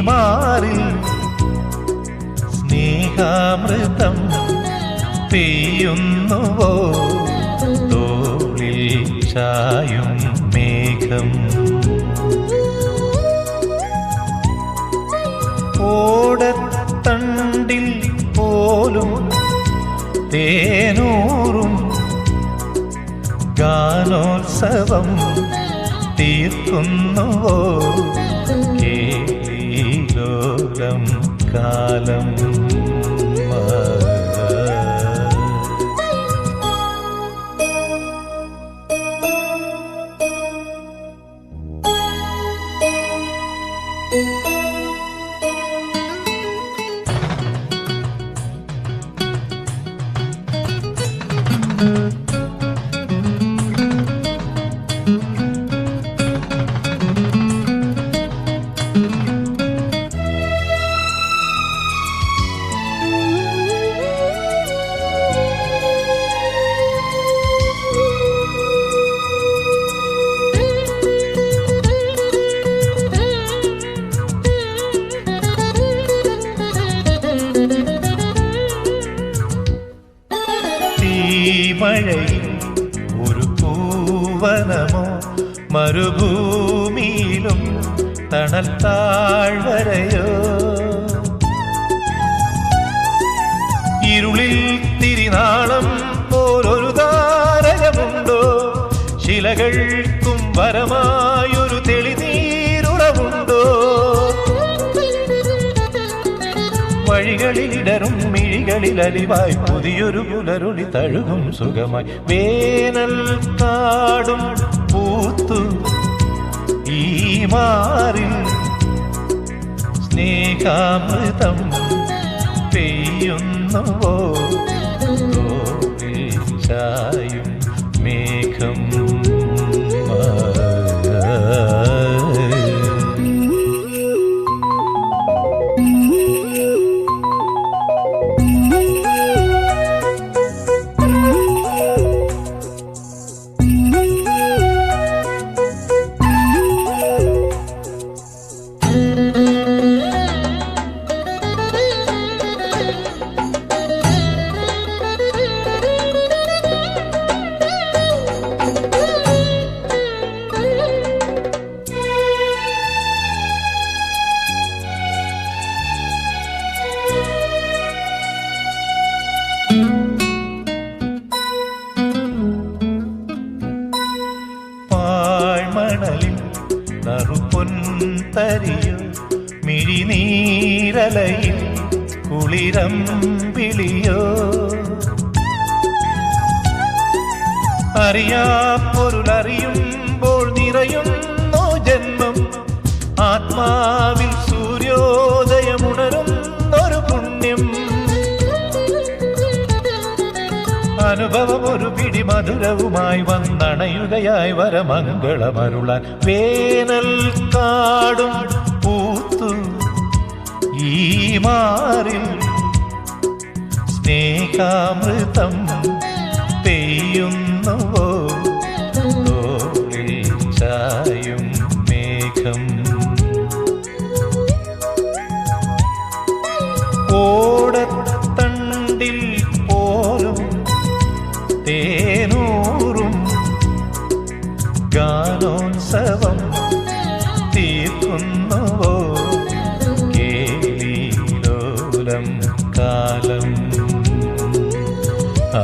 മാറിൽ സ്നേഹാമൃതം പെയ്യുന്നുവോ? തോളിൽ ചായും മേഘം. ഓടത്തണ്ടിൽ പോലും തേനൂറും ഗാനോത്സവം തീർക്കുന്നുവോ? കേലോലം കാലം തീമഴയിൽ ഒരു പൂവനമോ മരുഭൂമിയിലും തണൽ താഴ്വരയോ. ഇരുളിൽ തിരിനാളം പോലൊരു താരകമുണ്ടോ ശിലകൾക്കും വരമായൊരു വഴികളിലിടറും മിഴികളിൽ അലിവായി പുതിയൊരു പുലരുളി തഴുകും സുഖമായി. വേനൽ കാടും പൂത്തു ഈ മാറിൽ സ്നേഹാമൃതം പെയ്യുന്നുവോ നറുപൊൻതരിയോ മിഴിനീരലയിൽ കുളിരം വിളിയോ? അറിയാപ്പൊരുളറിയുമ്പോൾ നിറയുന്നു ജന്മം. ആത്മാവിൽ സൂര്യോദയമുണരുന്നൊരു അനുഭവം ഒരു പിടി മധുരവുമായി വന്നണയുകയായി വരമംഗളമരുളാൻ വേനൽ കാടും പൂത്തു ഈ മാറിൽ സ്നേഹാമൃതം കാലം കാലം. ആ